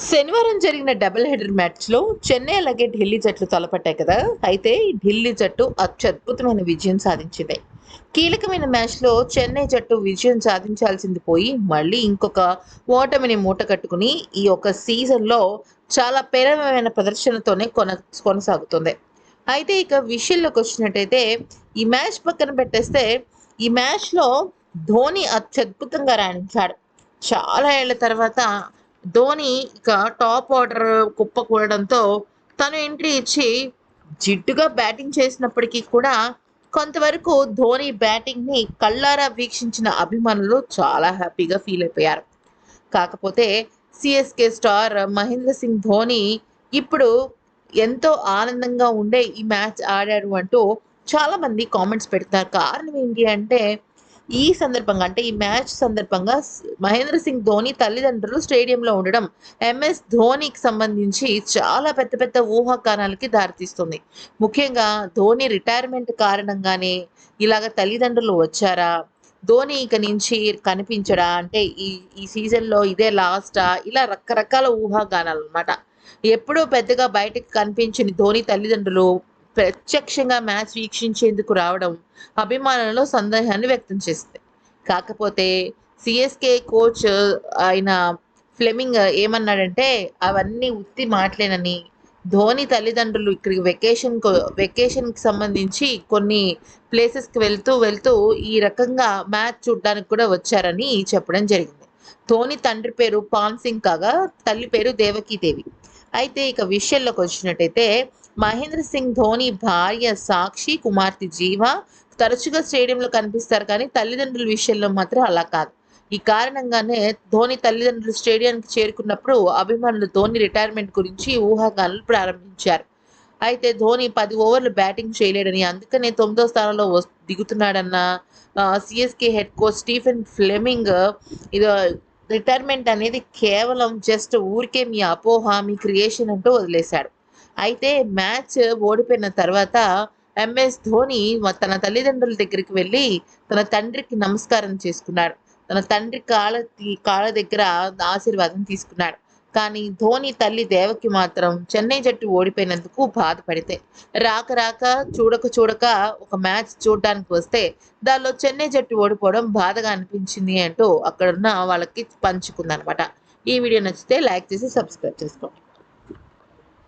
శనివారం జరిగిన double header మ్యాచ్లో చెన్నై అలాగే ఢిల్లీ జట్లు తలపట్టాయి కదా. అయితే ఢిల్లీ జట్టు అత్యద్భుతమైన విజయం సాధించింది. కీలకమైన మ్యాచ్లో చెన్నై జట్టు విజయం సాధించాల్సింది పోయి మళ్ళీ ఇంకొక ఓటమిని మూట కట్టుకుని ఈ యొక్క సీజన్లో చాలా పేరమైన ప్రదర్శనతోనే కొన కొనసాగుతుంది. అయితే ఇక విషయంలోకి వచ్చినట్టయితే ఈ మ్యాచ్ పక్కన పెట్టేస్తే ఈ మ్యాచ్లో ధోని అత్యద్భుతంగా రాణించాడు చాలా ఏళ్ళ తర్వాత ధోని ఇక టాప్ ఆర్డర్ కుప్పకూడడంతో తను ఎంట్రీ ఇచ్చి జిడ్డుగా బ్యాటింగ్ చేసినప్పటికీ కూడా కొంతవరకు ధోని బ్యాటింగ్ని కళ్ళారా వీక్షించిన అభిమానులు చాలా హ్యాపీగా ఫీల్ అయిపోయారు. కాకపోతే సిఎస్కే స్టార్ మహేంద్ర సింగ్ ధోని ఇప్పుడు ఎంతో ఆనందంగా ఉండే ఈ మ్యాచ్ ఆడాడు అంటూ చాలా మంది కామెంట్స్ పెడతారు కారణం ఏంటి అంటే ఈ సందర్భంగా అంటే ఈ మ్యాచ్ సందర్భంగా మహేంద్ర సింగ్ ధోని తల్లిదండ్రులు స్టేడియంలో ఉండడం ఎంఎస్ ధోనికి సంబంధించి చాలా పెద్ద పెద్ద ఊహాగానాలకి దారితీస్తుంది. ముఖ్యంగా ధోని రిటైర్మెంట్ కారణంగానే ఇలాగ తల్లిదండ్రులు వచ్చారా? ధోని ఇక నుంచి కనిపించడా? అంటే ఈ ఈ సీజన్లో ఇదే లాస్టా? ఇలా రకరకాల ఊహాగానాలు అనమాట ఎప్పుడూ పెద్దగా బయటకు కనిపించిన ధోని తల్లిదండ్రులు ప్రత్యక్షంగా మ్యాచ్ వీక్షించేందుకు రావడం అభిమానులలో సందేహాన్ని వ్యక్తం చేసింది. కాకపోతే సిఎస్కే కోచ్ ఆయన ఫ్లెమింగ్ ఏమన్నాడంటే అవన్నీ ఉత్తి మాటలేనని. ధోని తల్లిదండ్రులు ఇక్కడికి వెకేషన్ వెకేషన్కి సంబంధించి కొన్ని ప్లేసెస్కి వెళ్తూ వెళ్తూ ఈ రకంగా మ్యాచ్ చూడడానికి కూడా వచ్చారని చెప్పడం జరిగింది. ధోని తండ్రి పేరు పాన్ సింగ్ కాగా తల్లి పేరు దేవకీదేవి. అయితే ఇక విషయంలోకి వచ్చినట్టయితే మహేంద్ర సింగ్ ధోని భార్య సాక్షి కుమార్తె జీవ తరచుగా స్టేడియంలో కనిపిస్తారు కానీ తల్లిదండ్రుల విషయంలో మాత్రం అలా కాదు. ఈ కారణంగానే ధోని తల్లిదండ్రులు స్టేడియానికి చేరుకున్నప్పుడు అభిమానులు ధోని రిటైర్మెంట్ గురించి ఊహాగానాలు ప్రారంభించారు. అయితే ధోని పది ఓవర్లు బ్యాటింగ్ చేయలేడని అందుకనే తొమ్మిదో స్థానంలో దిగుతున్నాడన్న CSK head coach Stephen Fleming ఇది రిటైర్మెంట్ అనేది కేవలం జస్ట్ ఊరికే మీ అపోహ మీ క్రియేషన్ అంటూ వదిలేశాడు. అయితే మ్యాచ్ ఓడిపోయిన తర్వాత ఎంఎస్ ధోని తన తల్లిదండ్రుల దగ్గరికి వెళ్ళి తన తండ్రికి నమస్కారం చేసుకున్నాడు. తన తండ్రి కాళ్ళ కాళ్ళ దగ్గర ఆశీర్వాదం తీసుకున్నాడు. కానీ ధోని తల్లి దేవకి మాత్రం చెన్నై జట్టు ఓడిపోయినందుకు బాధపడితే. రాక రాక చూడక చూడక ఒక మ్యాచ్ చూడడానికి వస్తే దానిలో చెన్నై జట్టు ఓడిపోవడం బాధగా అనిపించింది అంటూ అక్కడున్న వాళ్ళకి పంచుకుందనమాట. ఈ వీడియో నచ్చితే లైక్ చేసి సబ్స్క్రైబ్ చేసుకోండి.